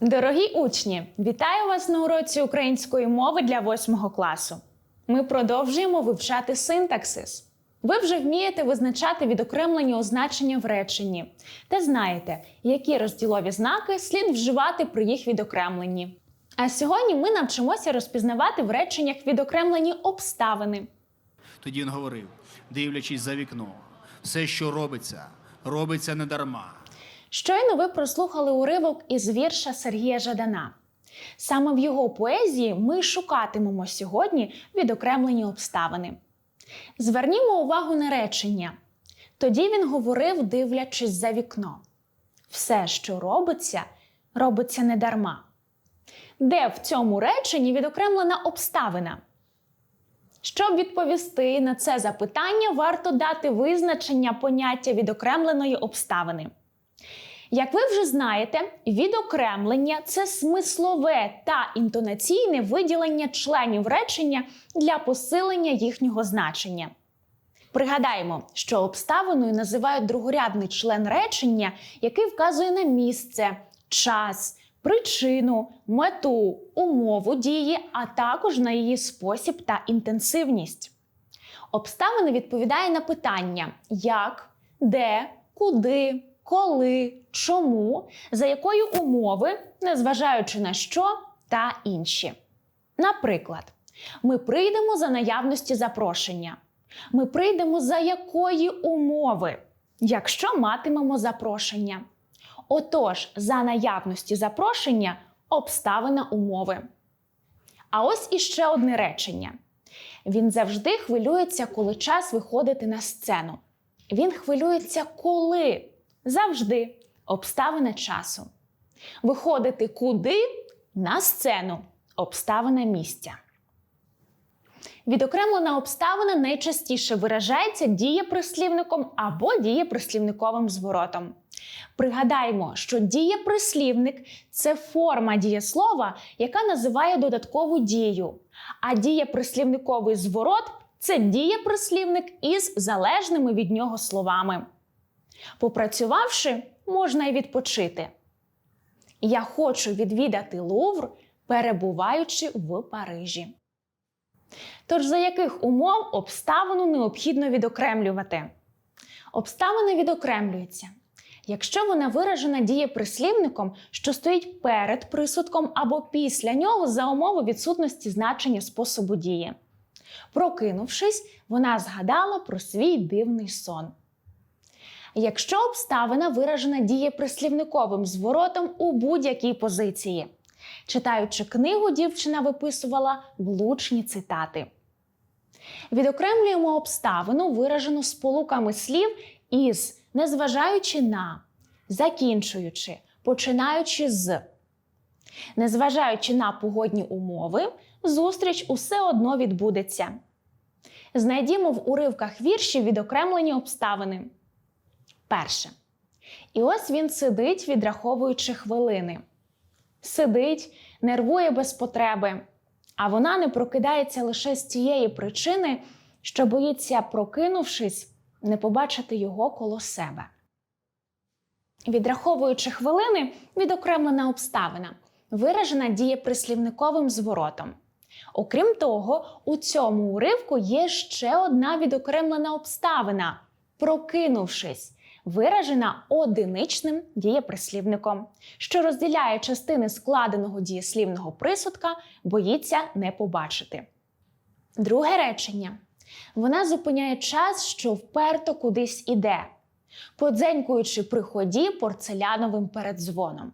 Дорогі учні, вітаю вас на уроці української мови для 8 класу. Ми продовжуємо вивчати синтаксис. Ви вже вмієте визначати відокремлені означення в реченні та знаєте, які розділові знаки слід вживати при їх відокремленні. А сьогодні ми навчимося розпізнавати в реченнях відокремлені обставини. Тоді він говорив, дивлячись за вікно, все, що робиться, робиться не дарма. Щойно ви прослухали уривок із вірша Сергія Жадана. Саме в його поезії ми шукатимемо сьогодні відокремлені обставини. Звернімо увагу на речення. Тоді він говорив, дивлячись за вікно. Все, що робиться, робиться не дарма. Де в цьому реченні відокремлена обставина? Щоб відповісти на це запитання, варто дати визначення поняття відокремленої обставини. Як ви вже знаєте, відокремлення це смислове та інтонаційне виділення членів речення для посилення їхнього значення. Пригадаємо, що обставиною називають другорядний член речення, який вказує на місце, час, причину, мету, умову дії, а також на її спосіб та інтенсивність. Обставина відповідає на питання як, де, куди, коли, чому, за якої умови, незважаючи на що та інші. Наприклад, ми прийдемо за наявності запрошення. Ми прийдемо за якої умови, якщо матимемо запрошення. Отож, за наявності запрошення обставина умови. А ось іще одне речення. Він завжди хвилюється, коли час виходити на сцену. Він хвилюється коли завжди обставина часу. Виходити куди на сцену обставина місця. Відокремлена обставина найчастіше виражається дієприслівником або дієприслівниковим зворотом. Пригадаємо, що дієприслівник це форма дієслова, яка називає додаткову дію, а дієприслівниковий зворот це дієприслівник із залежними від нього словами. Попрацювавши, можна й відпочити. Я хочу відвідати Лувр, перебуваючи в Парижі. Тож за яких умов обставину необхідно відокремлювати? Обставина відокремлюється, якщо вона виражена дієприслівником, що стоїть перед присудком або після нього за умови відсутності значення способу дії. Прокинувшись, вона згадала про свій дивний сон. Якщо обставина виражена дієприслівниковим зворотом у будь-якій позиції. Читаючи книгу, дівчина виписувала влучні цитати. Відокремлюємо обставину, виражену сполуками слів із незважаючи на, закінчуючи, починаючи з. Незважаючи на погодні умови, зустріч усе одно відбудеться. Знайдімо в уривках віршів відокремлені обставини. Перше. І ось він сидить, відраховуючи хвилини. Сидить, нервує без потреби, а вона не прокидається лише з тієї причини, що боїться, прокинувшись, не побачити його коло себе. Відраховуючи хвилини, відокремлена обставина, виражена дієприслівниковим зворотом. Окрім того, у цьому уривку є ще одна відокремлена обставина прокинувшись виражена одиничним дієприслівником, що розділяє частини складеного дієслівного присудка, боїться не побачити. Друге речення. Вона зупиняє час, що вперто кудись іде, подзенькуючи при ході порцеляновим передзвоном.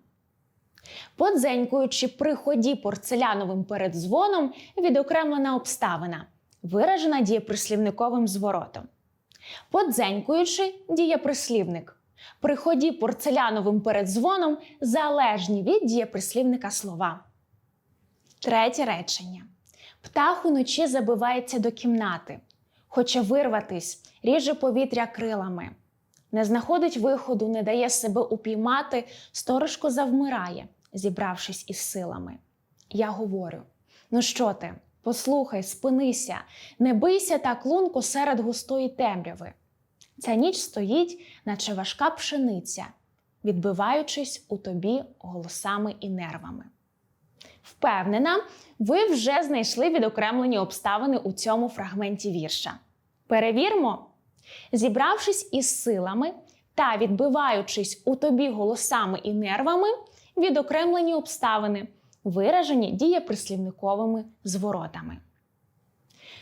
Подзенькуючи при ході порцеляновим передзвоном відокремлена обставина, виражена дієприслівниковим зворотом. Подзенькуючи дієприслівник. При ході порцеляновим передзвоном залежні від дієприслівника слова. Третє речення. Птах уночі забивається до кімнати. Хоче вирватись, ріже повітря крилами. Не знаходить виходу, не дає себе упіймати, сторожко завмирає, зібравшись із силами. Я говорю: ну що ти? Послухай, спинися, не бийся так лунко серед густої темряви. Ця ніч стоїть, наче важка пшениця. відбиваючись у тобі голосами і нервами. Впевнена, ви вже знайшли відокремлені обставини у цьому фрагменті вірша. Перевірмо, зібравшись із силами та відбиваючись у тобі голосами і нервами, відокремлені обставини, виражені дієприслівниковими зворотами.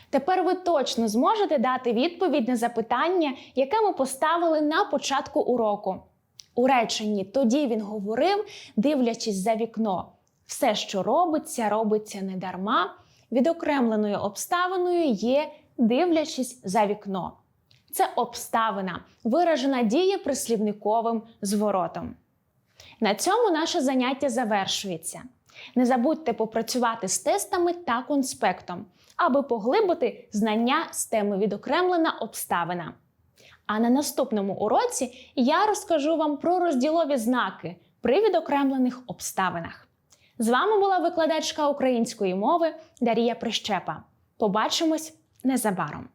Тепер ви точно зможете дати відповідь на запитання, яке ми поставили на початку уроку. У реченні тоді він говорив, дивлячись за вікно. Все, що робиться, робиться не дарма. Відокремленою обставиною є дивлячись за вікно. Це обставина, виражена дієприслівниковим зворотом. На цьому наше заняття завершується. Не забудьте попрацювати з тестами та конспектом, аби поглибити знання з теми відокремлена обставина. А на наступному уроці я розкажу вам про розділові знаки при відокремлених обставинах. З вами була викладачка української мови Дарія Прищепа. Побачимось незабаром.